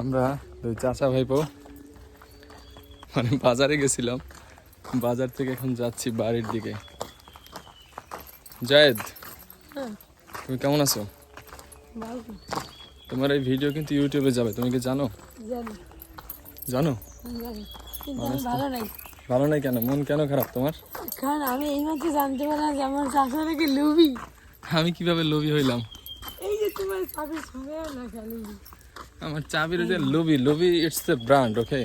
আমরা দুই চাচা ভাইপো মানে বাজারে গেছিলাম। বাজার থেকে এখন যাচ্ছি বাড়ির দিকে। জায়েদ হ্যাঁ। তুমি কেমন আছো? তোমার এই ভিডিও কিন্তু ইউটিউবে যাবে তুমি কি জানো? জানো। ভালো নাই। ভালো নাই কেন? মন কেন খারাপ তোমার? কারণ আমি এই মাত্র জানতে পারলাম যে আমার চাষা নাকি আমি কীভাবে লোভী হইলাম? এই যে তোমার শুনেও না খালি। আমার চাবির যে লুবি লুবি ইটস দ্য ব্র্যান্ড ওকে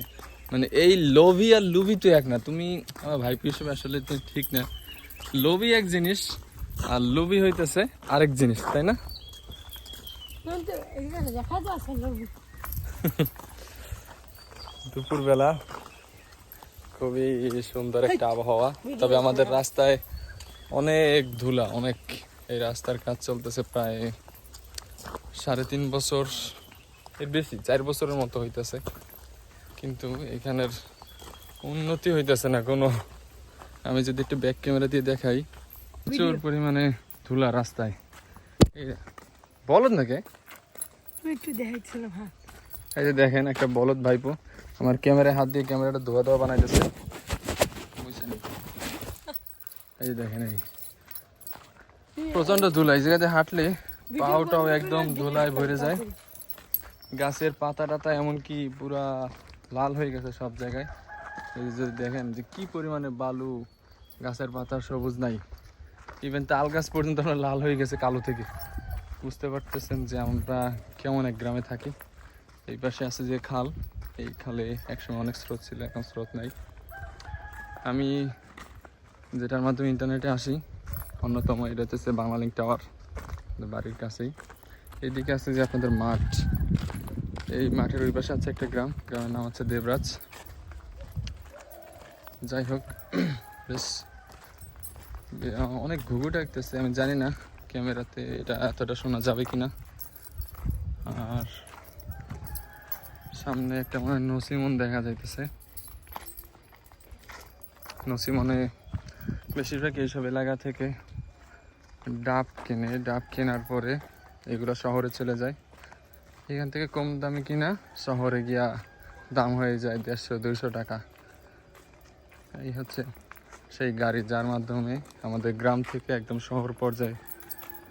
মানে এই লোভি আর লুবি তো এক না। তুমি আমার ভাইপি হিসেবে আসলে তুমি ঠিক না। লোভি এক জিনিস আর লোভি হইতেছে আরেক জিনিস তাই না? লুবি দুপুরবেলা খুবই সুন্দর একটা আবহাওয়া। তবে আমাদের রাস্তায় অনেক ধুলা অনেক। এই রাস্তার কাজ চলতেছে প্রায় সাড়ে তিন বছর বেশি চার বছরের মতো হইতেছে। কিন্তু এখানের উন্নতি হইতেছে না কোনো। আমি যদি একটু ব্যাক ক্যামেরা দিয়ে দেখাই প্রচুর পরিমাণে ধুলা রাস্তায়। বলদ নাকি? একটু দেখাচ্ছিলাম হ্যাঁ। এই যে দেখেন একটা বলদ ভাইপো আমার ক্যামেরায় হাত দিয়ে ক্যামেরাটা ধোয়া ধোয়া বানাইতেছে। বুঝছেন? এই যে দেখেন এই। প্রচণ্ড ধুলা এই জায়গাতে হাঁটলে পাওটাও একদম ধুলায় ভরে যায়। গাছের পাতা টাতা এমনকি পুরা লাল হয়ে গেছে সব জায়গায়। এই যদি দেখেন যে কি পরিমাণে বালু, গাছের পাতা সবুজ নাই। ইভেন তাল গাছ পর্যন্ত আমরা লাল হয়ে গেছে কালো থেকে। বুঝতে পারতেছেন যে আমরা কেমন এক গ্রামে থাকি। এই পাশে আছে যে খাল। এই খালে একসময় অনেক স্রোত ছিল, এখন স্রোত নাই। আমি যেটার মাধ্যমে ইন্টারনেটে আসি, অন্যতম এটা হচ্ছে বাংলালিঙ্ক টাওয়ার, বাড়ির কাছেই। এদিকে আছে যে আপনাদের মাঠ। এই মাঠের ওই পাশে আছে একটা গ্রাম, গ্রামের নাম হচ্ছে দেবরাজ। যাই হোক, বেশ অনেক ঘুঘু ডাকতেছে, আমি জানি না ক্যামেরাতে এটা এতটা শোনা যাবে কি না আর সামনে একটা মনে নসিমন দেখা যাইতেছে। নসিমনে বেশিরভাগ এইসব এলাকা থেকে ডাব কেনে, ডাব কেনার পরে এগুলো শহরে চলে যায়। এখান থেকে কম দামে কিনা শহরে গিয়া দাম হয়ে যায় দেড়শো দুইশো টাকা। এই হচ্ছে সেই গাড়ি যার মাধ্যমে আমাদের গ্রাম থেকে একদম শহর পর্যায়ে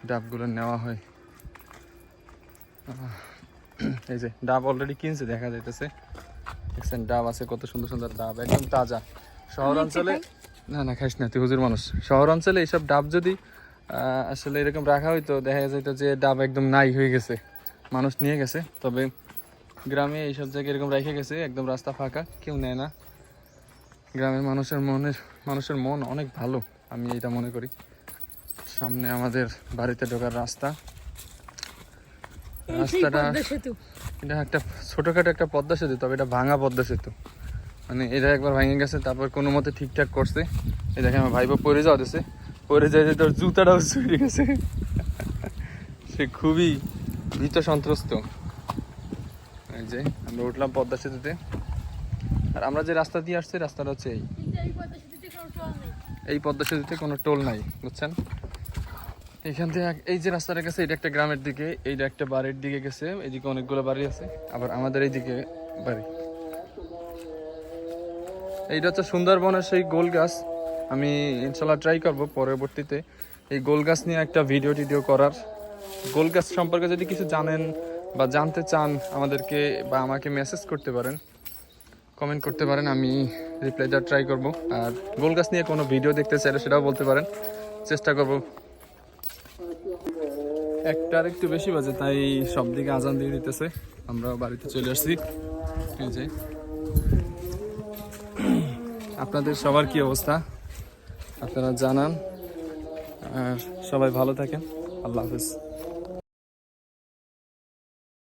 ডাবগুলো নেওয়া হয়। এই যে ডাব অলরেডি কিনছে দেখা যাইতেছে। দেখছেন ডাব আছে কত সুন্দর সুন্দর ডাব একদম তাজা। শহর অঞ্চলে না না খাইস না তুই হুজুর মানুষ। শহর অঞ্চলে এইসব ডাব যদি আসলে এরকম রাখা হইতো দেখা যেত যে ডাব একদম নাই হয়ে গেছে। মানুষ নিয়ে গেছে তবে গ্রামে এইসব জায়গায় এরকম রেখে গেছে একদম রাস্তা ফাঁকা কেউ নেয় না। গ্রামের মানুষের মনের মানুষের মন অনেক ভালো আমি এটা মনে করি। সামনে আমাদের বাড়িতে ঢোকার রাস্তা। রাস্তাটা এটা একটা ছোটোখাটো একটা পদ্মা সেতু তবে এটা ভাঙা পদ্মা সেতু। মানে এটা একবার ভেঙে গেছে তারপর কোনো মতে ঠিকঠাক করছে। এই দেখে আমার ভাইপো পরে যাওয়া দিছে। পরে যায় যে তোর জুতাটাও চুরি গেছে। সে খুবই ভীত সন্ত্রস্ত এই যে, আমরা উঠলাম পদ্মা সেতুতে। আর আমরা যে রাস্তা দিয়ে আসছি, রাস্তাটা হচ্ছে এই। এই পদ্মা সেতুতে কোনো টোল নেই, বুঝছেন? এখান থেকে এই যে রাস্তাটা গেছে, এটা একটা গ্রামের দিকে, এইটা একটা বাড়ির দিকে গেছে এইদিকে অনেকগুলো বাড়ি আছে, আবার আমাদের এইদিকে বাড়ি। এইটা হচ্ছে সুন্দরবনের সেই গোল গাছ। আমি ইনশাল্লাহ ট্রাই করব, পরবর্তীতে এই গোল গাছ নিয়ে একটা ভিডিও টিডিও করার। গোল গাছ সম্পর্কে যদি কিছু জানেন বা জানতে চান আমাদেরকে বা আমাকে মেসেজ করতে পারেন কমেন্ট করতে পারেন, আমি রিপ্লাই ট্রাই করব। আর গোল গাছ নিয়ে কোনো ভিডিও দেখতে চাইলে সেটাও বলতে পারেন। চেষ্টা করব। একটার একটু বেশি বাজে, তাই সব দিকে আজান দিয়ে দিতেছে। আমরা বাড়িতে চলে আসছি। আপনাদের সবার কি অবস্থা? আপনারা জানান। আর সবাই ভালো থাকেন। আল্লাহ হাফিজ।